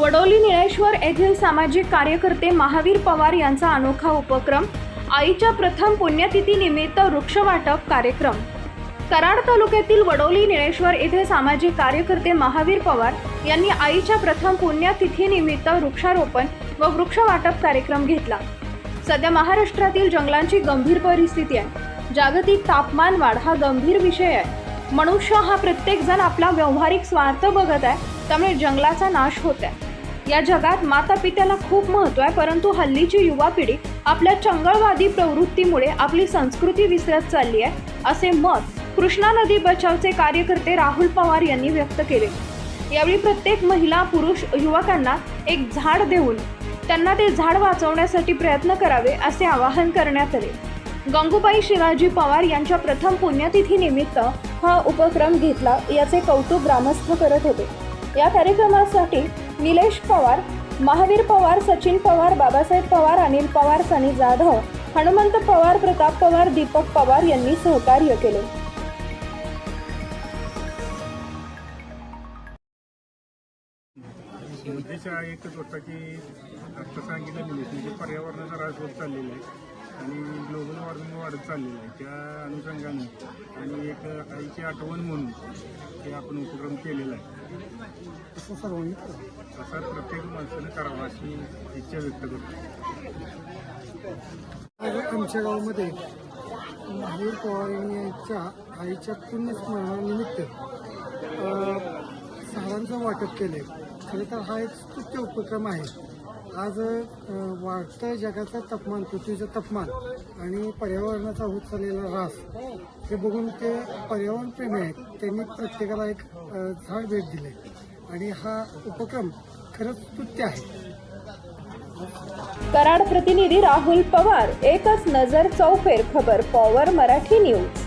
वडोली निळेश्वर येथील सामाजिक कार्यकर्ते महावीर पवार यांचा अनोखा उपक्रम आईच्या प्रथम पुण्यतिथीनिमित्त वृक्षवाटप कार्यक्रम. कराड तालुक्यातील वडोली निळेश्वर येथे सामाजिक कार्यकर्ते महावीर पवार यांनी आईच्या प्रथम पुण्यतिथीनिमित्त वृक्षारोपण व वृक्षवाटप कार्यक्रम घेतला. सध्या महाराष्ट्रातील जंगलांची गंभीर परिस्थिती आहे. जागतिक तापमान वाढ हा गंभीर विषय आहे. मनुष्य हा प्रत्येकजण आपला व्यावहारिक स्वार्थ बघत आहे त्यामुळे जंगलाचा नाश होत आहे. या जगात माता पित्याला खूप महत्त्व आहे परंतु हल्लीची युवा पिढी आपल्या चंगळवादी प्रवृत्तीमुळे आपली संस्कृती विसरत चालली आहे असे मत कृष्णा नदी बचावचे कार्यकर्ते राहुल पवार यांनी व्यक्त केले. यावेळी प्रत्येक महिला पुरुष युवकांना एक झाड देऊन त्यांना ते झाड वाचवण्यासाठी प्रयत्न करावे असे आवाहन करण्यात आले. गंगूबाई शिवाजी पवार यांच्या प्रथम पुण्यतिथी निमित्त हा उपक्रम घेतला याचे कौतुक ग्रामस्थ करत होते. या कार्यक्रमासाठी निलेश पवार महावीर पवार सचिन पवार बाबासाहेब पवार अनिल पवार सनी जाधव हनुमंत पवार प्रताप पवार दीपक पवार यांनी सहकार्य केले. एकच होता की आत्ता सांगितलं निलेश म्हणजे पर्यावरणाचा ऱ्हास होत चाललेला आहे आणि ग्लोबल वॉर्मिंग वाढत चाललेलं आहे. त्या अनुषंगाने आणि एक आईची आठवण म्हणून हे आपण उपक्रम केलेला आहे. असं सर्वांनी असा प्रत्येक माणसानं करावा अशी इच्छा व्यक्त करतो आमच्या गावामध्ये महावीर पवार यांच्या आईच्या पुण्यस्मरणानिमित्त सहारांचं वाटप केले. खरं तर हा एक स्तुत्य उपक्रम आहे. आज वाढतं जगाचं तापमान पृथ्वीचं तापमान आणि पर्यावरणाचा होत चाललेला ऱ्हास. हे बघून ते पर्यावरण प्रेमी आहेत. त्यांनी प्रत्येकाला एक झाड भेट दिले. आणि हा उपक्रम खरंच स्तुत्य आहे. कराड प्रतिनिधी राहुल पवार एकच नजर चौफेर खबर पॉवर मराठी न्यूज.